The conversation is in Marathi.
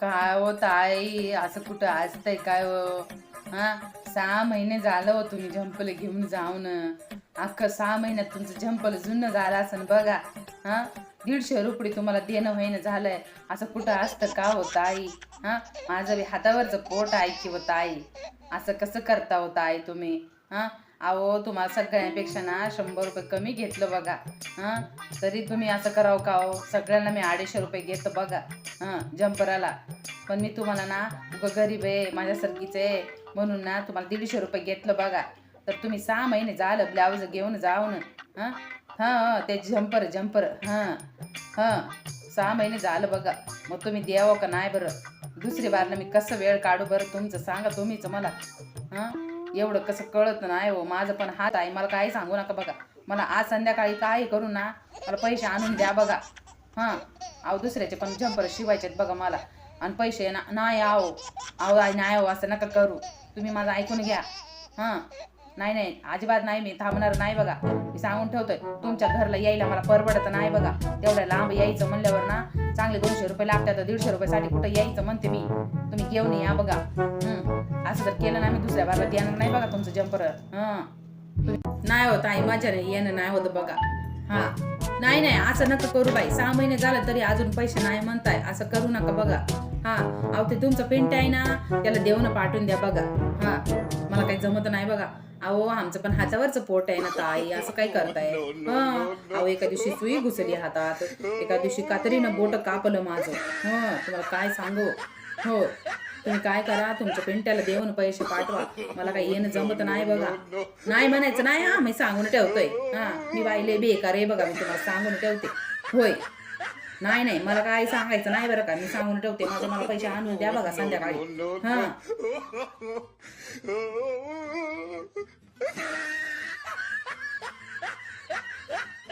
काय हो ताई? असं कुठं असतंय काय हो? हा? सहा महिने झालं हो तुम्ही झंपल घेऊन जाऊन. अख्खं सहा महिन्यात तुमचं झंपल जुनं झालं असं बघा. हा? दीडशे रुपये तुम्हाला देणं होईन झालंय. असं कुठं असतं का हो ताई? हा? माझं हातावरचं पोट आहे की हो ताई? असं कसं करता हो ताई तुम्ही? हा? अहो तुम्हाला सगळ्यांपेक्षा ना शंभर रुपये कमी घेतलं बघा. हां? तरी तुम्ही असं करावं का हो? सगळ्यांना मी अडीचशे रुपये घेतो बघा. हां? जम्पराला. पण मी तुम्हाला ना उगं गरीब आहे माझ्यासारखीच आहे. म्हणून ना तुम्हाला दीडशे रुपये घेतलं बघा. तर तुम्ही सहा महिने झालं ब्लाऊज घेऊन जाऊन. हां? हां ते झंपर झंपर हां हां सहा महिने झालं बघा. मग तुम्ही द्यावं का नाही बरं? दुसरी बारनं मी कसं वेळ काढू बरं? तुमचं सांगा तुम्हीच मला. हां? एवढं कसं कळत नाही हो. माझं पण हात आहे. मला काही सांगू नका बघा. मला आज संध्याकाळी काय करू ना मला पैसे आणून द्या बघा. हां. अहो दुसऱ्याचे पण जंपर शिवायचेत बघा मला. आणि पैसे ना नाही आहो अहो नाही आहो असं नका करू. तुम्ही माझं ऐकून घ्या. हां. नाही नाही. अजिबात नाही मी थांबणार नाही बघा. मी सांगून ठेवतोय. तुमच्या घरला यायला मला परवडत नाही बघा. तेवढ्या लांब यायचं म्हणल्यावर ना चांगले दोनशे रुपये लागतात दीडशे रुपयासाठी कुठं यायचं म्हणते मी. तुम्ही घेऊन या बघा. असं जर केलं ना मी दुसऱ्या बाबा येणार नाही बघा तुमचं जंपर हां. नाही होत आई माझ्या नाही येणं नाही होत बघा. हा. नाही नाही असं नका करू बाई. सहा महिने झालं तरी अजून पैसे नाही म्हणताय. असं करू नका बघा. हा. अहो ते तुमचं पेंट आहे ना त्याला देऊन पाठवून द्या बघा. हा. मला काही जमत नाही बघा. अहो आमचं पण हातावरचं पोट आहे ना ताई. असं काय करताय? अहो एका दिवशी सुई घुसली हातात. एका दिवशी कातरीनं बोट कापलं माझं. हो. तुम्हाला काय सांगू? हो. तुम्ही काय करा तुमच्या पेंट्याला देऊन पैसे पाठवा मला काही येणं जमत नाही बघा नाही म्हणायचं नाही हा मी सांगून ठेवतोय हा मी बाईले बेकार आहे बघा मी तुम्हाला सांगून ठेवते होय नाही नाही मला काय सांगायचं नाही बरं का मी सांगून ठेवते माझं मला पैसे आणून द्या बघा संध्याकाळी हा